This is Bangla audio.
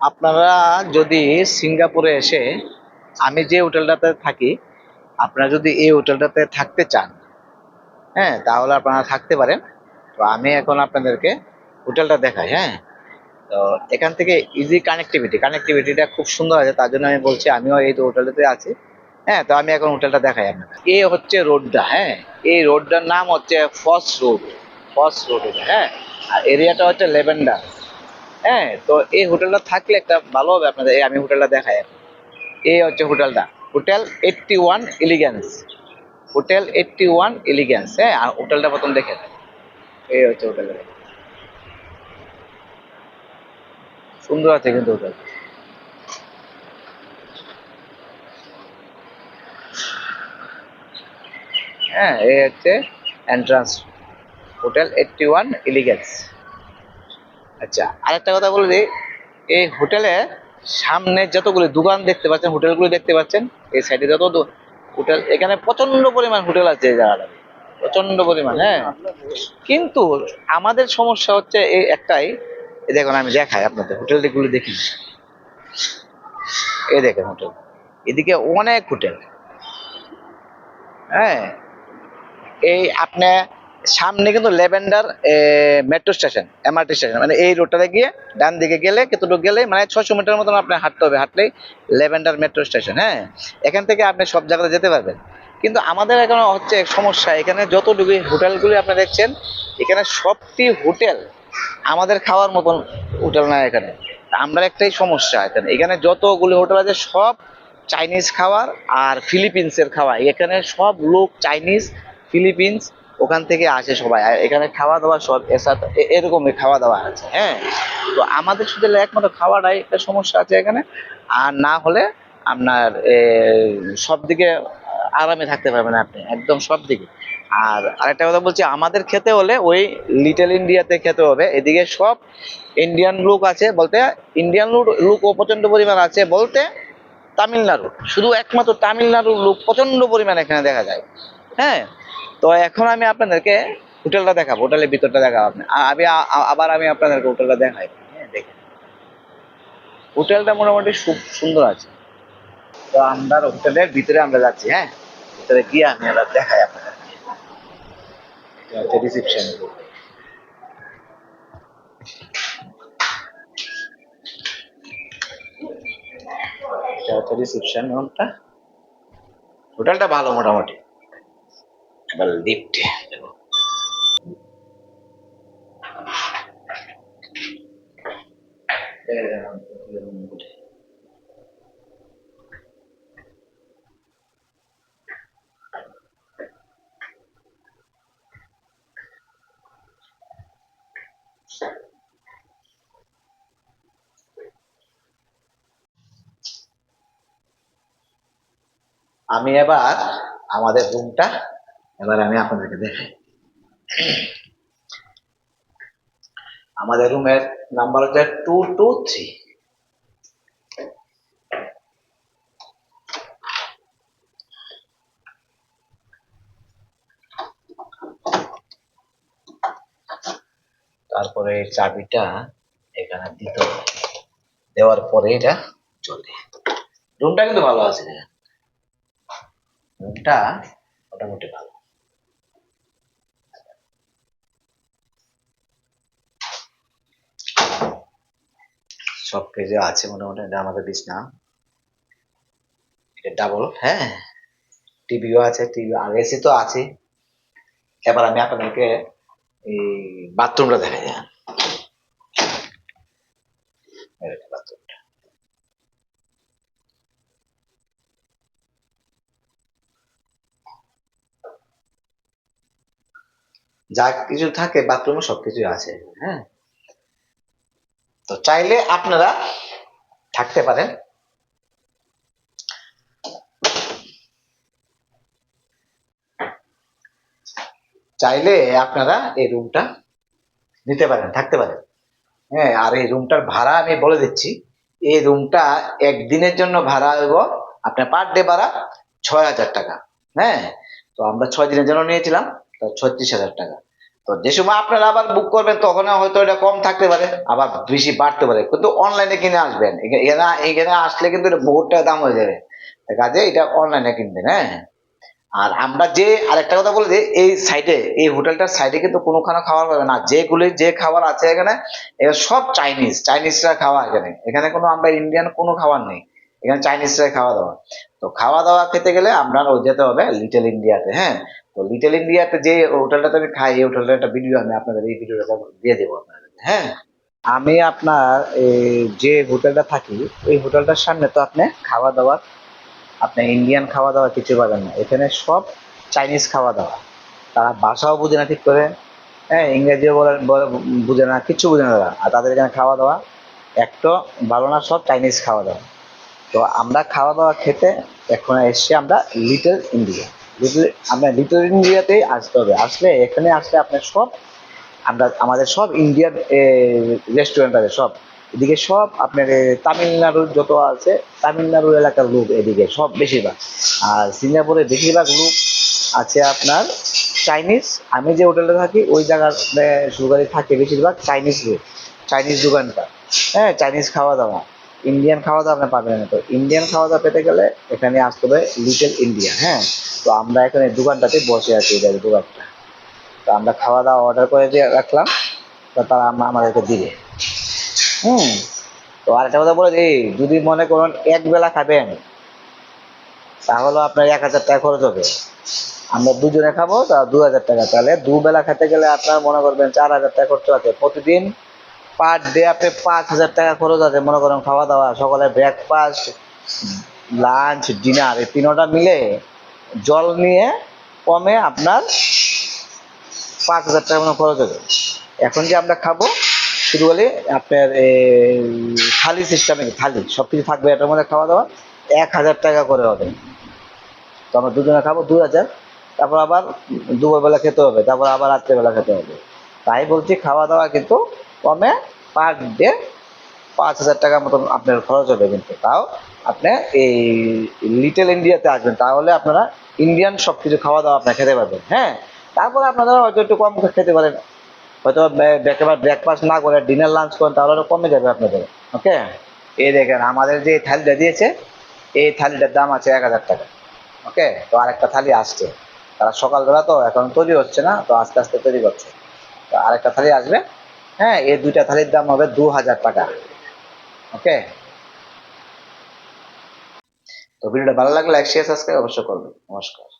আপনারা যদি সিঙ্গাপুরে এসে, আমি যে হোটেলটাতে থাকি, আপনারা যদি এই হোটেলটাতে থাকতে চান হ্যাঁ তাহলে আপনারা থাকতে পারেন। তো আমি এখন আপনাদেরকে হোটেলটা দেখাই হ্যাঁ। তো এখান থেকে ইজি কানেক্টিভিটি কানেক্টিভিটিটা খুব সুন্দর আছে, তার জন্য আমি বলছি আমিও এই তো হোটেলটাতে আছি। হ্যাঁ তো আমি এখন হোটেলটা দেখাই আপনাকে এ হচ্ছে রোডটা হ্যাঁ। এই রোডটার নাম হচ্ছে ফস রোড ফস রোড হ্যাঁ। আর এরিয়াটা হচ্ছে লেভেন্ডার হ্যাঁ তো এই হোটেলটা থাকলে একটা ভালো হবে আপনাদের। এই আমি হোটেলটা দেখাই। এই হচ্ছে হোটেলটা। Hotel eighty one elegance hotel eighty one elegance হ্যাঁ আর হোটেলটা প্রথম দেখে। এই হচ্ছে হোটেলটা। সুন্দর আছে কিন্তু হোটেল। হ্যাঁ এই হচ্ছে entrance hotel eighty one elegance আচ্ছা আরেকটা কথা বলে এই হোটেলে সামনে যতগুলো দোকান দেখতে পাচ্ছেন, হোটেলগুলো দেখতে পাচ্ছেন, এই সাইডে যত হোটেল, এখানে প্রচণ্ড পরিমাণ হোটেল আছে এই জায়গাটাতে প্রচণ্ড পরিমাণ হ্যাঁ। কিন্তু আমাদের সমস্যা হচ্ছে এই একটাই দেখুন, আমি দেখাই আপনাদের, হোটেলগুলো দেখি। এই দেখেন হোটেল, এদিকে অনেক হোটেল। হ্যাঁ এই আপনি সামনে কিন্তু lavender metro station MRT station মানে এই রোডটাতে গিয়ে ডান দিকে গেলে কতটুকু গেলে মানে ছশো মিটার মতন আপনি হাঁটতে হবে, হাঁটলেই লেভেন্ডার মেট্রো স্টেশন হ্যাঁ? এখান থেকে আপনি সব জায়গাতে যেতে পারবেন। কিন্তু আমাদের এখানে হচ্ছে সমস্যা, এখানে যতটুকু হোটেলগুলি আপনি দেখছেন, এখানে সবটি হোটেল আমাদের খাওয়ার মতন হোটেল না এখানে। আমরা একটাই সমস্যা এখানে। এখানে যতগুলি হোটেল আছে, সব চাইনিজ খাবার আর ফিলিপিন্সের খাওয়া। এখানে সব লোক চাইনিজ, ফিলিপিন্স ওখান থেকে আসে সবাই। আর এখানে খাওয়া দাওয়া সব এর সাথে এ- এরকমই খাওয়া দাওয়া আছে হ্যাঁ? তো আমাদের শুধু একমাত্র খাওয়াটাই একটা সমস্যা আছে এখানে। আর না হলে আপনার সব দিকে আরামে থাকতে পারবেন আপনি, একদম সব দিকে। আর আরেকটা কথা বলছি, আমাদের খেতে হলে ওই লিটল ইন্ডিয়াতে খেতে হবে। এদিকে সব ইন্ডিয়ান লোক আছে বলতে ইন্ডিয়ান লোক লোকও প্রচণ্ড পরিমাণ আছে বলতে তামিলনাড়ু। শুধু একমাত্র তামিলনাড়ুর লোক প্রচণ্ড পরিমাণ এখানে দেখা যায় হ্যাঁ? তো এখন আমি আপনাদেরকে হোটেলটা দেখাবো, হোটেলের ভিতরটা দেখাবো আপনি। আমি আবার আমি আপনাদেরকে হোটেলটা দেখাই। হ্যাঁ হোটেলটা মোটামুটি খুব সুন্দর আছে। তো আমরা হোটেলের ভিতরে আমরা যাচ্ছি হ্যাঁ? ভিতরে গিয়ে আমি আবার দেখাই আপনাদের। এটা হচ্ছে রিসেপশন রিসেপশন হোটেলটা ভালো মোটামুটি। এবার লিফটে আমি এবার আমাদের রুমটা এবার আমি আপনাদেরকে দেখাই। আমাদের রুমের নাম্বার হচ্ছে টু টু থ্রি তারপরে চাবিটা এখানে দিতে হবে। দেওয়ার পরে এটা চলে রুমটা কিন্তু ভালো আছে। রুমটা মোটামুটি ভালো। সব কিছু আছে মোটামুটি, এটা আমাদের বিছনা এটা ডাবল হ্যাঁ। টিভিও আছে টিভি আর এসি তো আছে এবার আমি আপনাদেরকে এই বাথরুমটা দেখা যায় যা কিছু থাকে বাথরুমে সবকিছু আছে হ্যাঁ। তো চাইলে আপনারা থাকতে পারেন। চাইলে আপনারা এই রুমটা নিতে পারেন, থাকতে পারেন। হ্যাঁ আর এই রুমটার ভাড়া আমি বলে দিচ্ছি। এই রুমটা একদিনের জন্য ভাড়া হইব আপনার পার ডে ভাড়া ছয় হাজার টাকা। হ্যাঁ তো আমরা ছয় দিনের জন্য নিয়েছিলাম, তো ছত্রিশ হাজার টাকা। তো যে সময় আপনারা আবার বুক করবেন তখন হয়তো এটা কম থাকতে পারে, আবার বেশি বাড়তে পারে। কিন্তু অনলাইনে কিনে আসবেন। এখা- এখানে এখানে আসলে কিন্তু এটা দাম হয়ে যাবে। কাজে এটা অনলাইনে কিনবেন হ্যাঁ? আর আমরা যে আরেকটা কথা বলে দিই এই সাইডে এই হোটেলটার সাইডে কিন্তু কোনো খানা খাবার পাবে না। যেগুলি যে খাবার আছে এখানে সব চাইনিজ চাইনিজরা খাওয়া এখানে। এখানে কোনো আমরা ইন্ডিয়ান কোনো খাবার নেই। এখানে চাইনিজরা খাওয়া দাওয়া। তো খাওয়া দাওয়া খেতে গেলে আপনার যেতে হবে লিটল ইন্ডিয়াতে হ্যাঁ? তো লিটল ইন্ডিয়াতে যে হোটেলটাতে আমি খাই, এই হোটেলটার একটা ভিডিও আমি আপনাদের এই ভিডিওটা দিয়ে দেবো আপনাদের হ্যাঁ? আমি আপনার যে হোটেলটা থাকি, ওই হোটেলটার সামনে তো আপনি খাওয়া দাওয়ার আপনি ইন্ডিয়ান খাওয়া দাওয়া কিছু পাবেন না। এখানে সব চাইনিজ খাওয়া দাওয়া। তারা ভাষাও বুঝে না ঠিক করে হ্যাঁ? ইংরেজিও বলে বুঝে না কিচ্ছু বুঝে না তারা। আর তাদের এখানে খাওয়া দাওয়া একটা ভালো না, সব চাইনিজ খাওয়া দাওয়া। তো আমরা খাওয়া দাওয়া খেতে এখন এসছি আমরা লিটল ইন্ডিয়া লিটল আমরা লিটল ইন্ডিয়াতেই আসতে হবে। আসলে এখানে আসলে আপনার সব, আমরা, আমাদের সব ইন্ডিয়ান রেস্টুরেন্ট আছে সব। এদিকে সব আপনার তামিলনাড়ুর যত আছে, তামিলনাড়ু এলাকার লোক এদিকে, সব বেশিরভাগ। আর সিঙ্গাপুরে বেশিরভাগ লোক আছে আপনার চাইনিজ আমি যে হোটেলে থাকি, ওই জায়গার সুগারে থাকে বেশিরভাগ চাইনিজ লোক চাইনিজ দোকানটা হ্যাঁ চাইনিজ খাওয়া দাওয়া ইন্ডিয়ান খাওয়া দাওয়া আপনি পাবেন না। তো ইন্ডিয়ান খাওয়া দাওয়া পেতে গেলে এখানে আসতে হবে লিটল ইন্ডিয়া হ্যাঁ? তো আমরা এখানে দোকানটাতে বসে আছি এটা দোকানটা। তো আমরা খাওয়া দাওয়া অর্ডার করে দিয়ে রাখলাম, তো তারা আমাদেরকে দিবে। হুম? তো আরেকটা কথা বলে দিই, যদি মনে করুন এক বেলা খাবেন, তাহলে আপনার এক হাজার টাকা খরচ হবে। আমরা দুজনে খাব, তা দু হাজার টাকা। তাহলে দু বেলা খেতে গেলে আপনার মনে করবেন চার হাজার টাকা খরচ আছে। প্রতিদিন পার ডে আপনি পাঁচ হাজার টাকা খরচ আছে, মনে করেন খাওয়া দাওয়া সকালে ব্রেকফাস্ট লাঞ্চ ডিনার এই তিনোটা মিলে জল নিয়ে কমে আপনার পাঁচ হাজার টাকা মতো খরচ হবে। এখন যে আমরা খাব, শুরু হলে আপনার থালি সিস্টেমে থালি সব কিছু থাকবে এটার মধ্যে খাওয়া দাওয়া এক হাজার টাকা করে হবে। তো আমরা দুজনে খাব দু হাজার, তারপর আবার দুপুরবেলা খেতে হবে, তারপর আবার রাত্রেবেলা খেতে হবে। তাই বলছি খাওয়া দাওয়া কিন্তু কমে পার ডে পাঁচ হাজার টাকার মতন আপনার খরচ হবে কিন্তু। তাও আপনি এই লিটল ইন্ডিয়াতে আসবেন, তাহলে আপনারা ইন্ডিয়ান সব কিছু খাওয়া দাওয়া আপনার খেতে পারবেন হ্যাঁ? তারপরে আপনারা হয়তো একটু কম খেতে পারেন। হয়তো একেবারে ব্রেকফাস্ট না করে ডিনার লাঞ্চ করেন, তাহলে কমে যাবে আপনাদের ওকে এই দেখেন, আমাদের যে থালিটা দিয়েছে, এই থালিটার দাম আছে এক হাজার টাকা ওকে তো আরেকটা থালি আসছে। তারা সকালবেলা তো এখন তৈরি হচ্ছে না, তো আস্তে আস্তে তৈরি করছে। তো আরেকটা থালি আসবে হ্যাঁ এ দুইটা থালির দাম হবে দু হাজার টাকা। ওকে? তো ভিডিওটা ভালো লাগলে, লাইক শেয়ার সাবস্ক্রাইব অবশ্যই করবেন। নমস্কার।